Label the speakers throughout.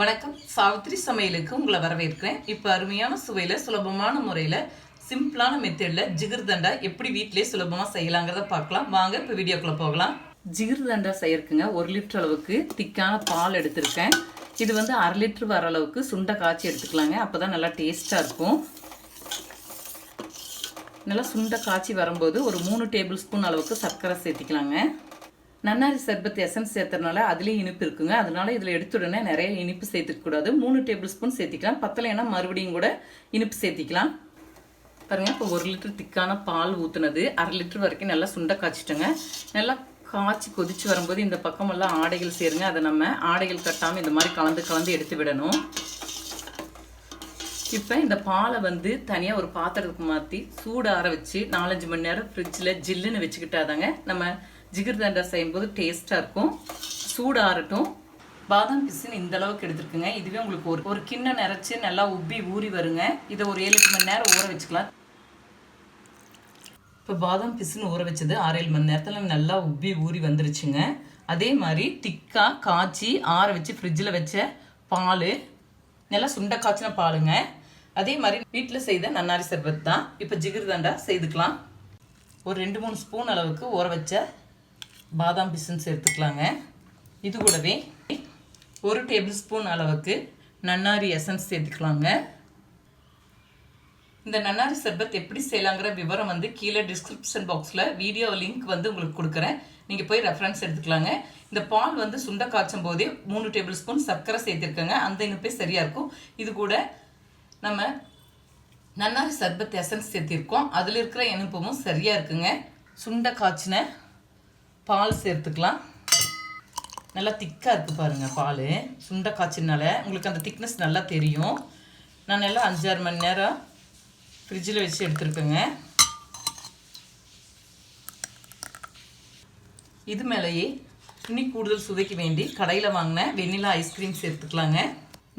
Speaker 1: வணக்கம். சாவித்ரி சமையலுக்கு உங்களை வரவேற்கிறேன். இப்போ அருமையான சுவையில் சுலபமான முறையில் சிம்பிளான மெத்தடில் ஜிகிர்தண்டா எப்படி வீட்டிலே சுலபமாக செய்யலாங்கிறத பார்க்கலாம். வாங்க இப்போ வீடியோக்குள்ளே போகலாம். ஜிகிர்தண்டா செய்யறதுக்குங்க ஒரு லிட்டர் அளவுக்கு திக்கான பால் எடுத்திருக்கேன். இது வந்து அரை லிட்டர் வர அளவுக்கு சுண்டை காய்ச்சி எடுத்துக்கலாங்க. அப்போ தான் நல்லா டேஸ்ட்டாக இருக்கும். நல்லா சுண்டை காய்ச்சி வரும்போது ஒரு மூணு டேபிள் ஸ்பூன் அளவுக்கு சர்க்கரை சேர்த்திக்கலாங்க. நன்னாரி சர்பத் எசன்ஸ் சேர்த்தறனால அதுலேயும் இனிப்பு இருக்குங்க. அதனால இதில் எடுத்த உடனே நிறைய இனிப்பு சேர்த்துக்கூடாது மூணு டேபிள் ஸ்பூன் சேர்த்திக்கலாம். பத்தலைன்னா மறுபடியும் கூட இனிப்பு சேர்த்திக்கலாம். பாருங்கள் இப்போ ஒரு லிட்டர் திக்கான பால் ஊற்றுனது அரை லிட்டர் வரைக்கும் நல்லா சுண்டை காய்ச்சிட்டோங்க. நல்லா காய்ச்சி கொதிச்சு வரும்போது இந்த பக்கமெல்லாம் ஆடைகள் சேருங்க. அதை நம்ம ஆடைகள் கட்டாமல் இந்த மாதிரி கலந்து கலந்து எடுத்து விடணும். இப்போ இந்த பாலை வந்து தனியாக ஒரு பாத்திரத்துக்கு மாற்றி சூடு ஆற வச்சு நாலஞ்சு மணி நேரம் ஃப்ரிட்ஜில் ஜில்லுன்னு வச்சுக்கிட்டாதாங்க நம்ம ஜிகிர்தண்டா செய்யும்போது டேஸ்ட்டாக இருக்கும். சூடாகட்டும் பாதாம் பிசின் இந்த அளவுக்கு எடுத்துருக்குங்க. இதுவே உங்களுக்கு ஒரு ஒரு கிண்ணம் நிறச்சி நல்லா உப்பி ஊறி வருங்க. இதை ஒரு ஏழு எட்டு மணி நேரம் ஊற வச்சுக்கலாம். இப்போ பாதாம் பிசுன்னு ஊற வச்சது ஆறு ஏழு மணி நேரத்தில் நல்லா உப்பி ஊறி வந்துருச்சுங்க. அதே மாதிரி திக்காக காய்ச்சி ஆற வச்சு ஃப்ரிட்ஜில் வச்ச பால் நல்லா சுண்ட காய்ச்சின பாலுங்க. அதே மாதிரி வீட்டில் செய்த நன்னாரி சர்பத் தான். இப்போ ஜிகிர்தண்டா செய்துக்கலாம். ஒரு ரெண்டு மூணு ஸ்பூன் அளவுக்கு ஊற வச்ச பாதாம் பிசுன்னு சேர்த்துக்கலாங்க. இது கூடவே ஒரு டேபிள் ஸ்பூன் அளவுக்கு நன்னாரி எசன்ஸ் சேர்த்துக்கலாங்க. இந்த நன்னாரி சர்பத் எப்படி செய்யலாங்கிற விவரம் வந்து கீழே டிஸ்கிரிப்ஷன் பாக்ஸில் வீடியோ லிங்க் வந்து உங்களுக்கு கொடுக்குறேன். நீங்கள் போய் ரெஃபரன்ஸ் எடுத்துக்கலாங்க. இந்த பால் வந்து சுண்ட காய்ச்சும் போதே மூணு டேபிள் ஸ்பூன் சர்க்கரை சேர்த்துருக்கேங்க. அந்த இனிப்பே சரியாக இருக்கும். இது கூட நம்ம நன்னாரி சர்பத் எசன்ஸ் சேர்த்திருக்கோம். அதில் இருக்கிற இனிப்பும் சரியாக இருக்குங்க. சுண்டை காய்ச்சின பால் சேர்த்துக்கலாம். நல்லா திக்காக இருக்குது பாருங்கள் பால். சுண்ட காய்ச்சினால உங்களுக்கு அந்த திக்னஸ் நல்லா தெரியும். நான் நல்லா அஞ்சாறு மணி நேரம் ஃப்ரிட்ஜில் வச்சு எடுத்துருக்கேங்க. இது மேலேயே துணி கூடுதல் சுவைக்கு வேண்டி கடையில் வாங்கின வெண்ணிலா ஐஸ்கிரீம் சேர்த்துக்கலாங்க.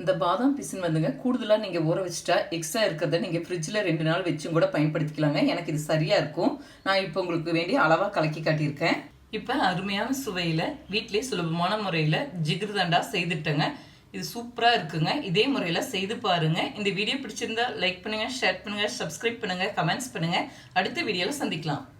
Speaker 1: இந்த பாதாம் பிசின் வந்துங்க. கூடுதலாக நீங்கள் ஊற வச்சுட்டா எக்ஸ்ட்ரா இருக்கிறத நீங்கள் ஃப்ரிட்ஜில் ரெண்டு நாள் வச்சும் கூட பயன்படுத்திக்கலாங்க. எனக்கு இது சரியாக இருக்கும். நான் இப்போ உங்களுக்கு வேண்டிய அளவாக கலக்கி காட்டியிருக்கேன். இப்போ அருமையான சுவையில் வீட்டிலே சுலபமான முறையில் ஜிகிர்தண்டா செய்துட்டேங்க. இது சூப்பராக இருக்குங்க. இதே முறையில் செய்து பாருங்கள் இந்த வீடியோ பிடிச்சிருந்தா லைக் பண்ணுங்கள் ஷேர் பண்ணுங்கள் சப்ஸ்கிரைப் பண்ணுங்கள் கமெண்ட்ஸ் பண்ணுங்கள் அடுத்த வீடியோவில் சந்திக்கலாம்.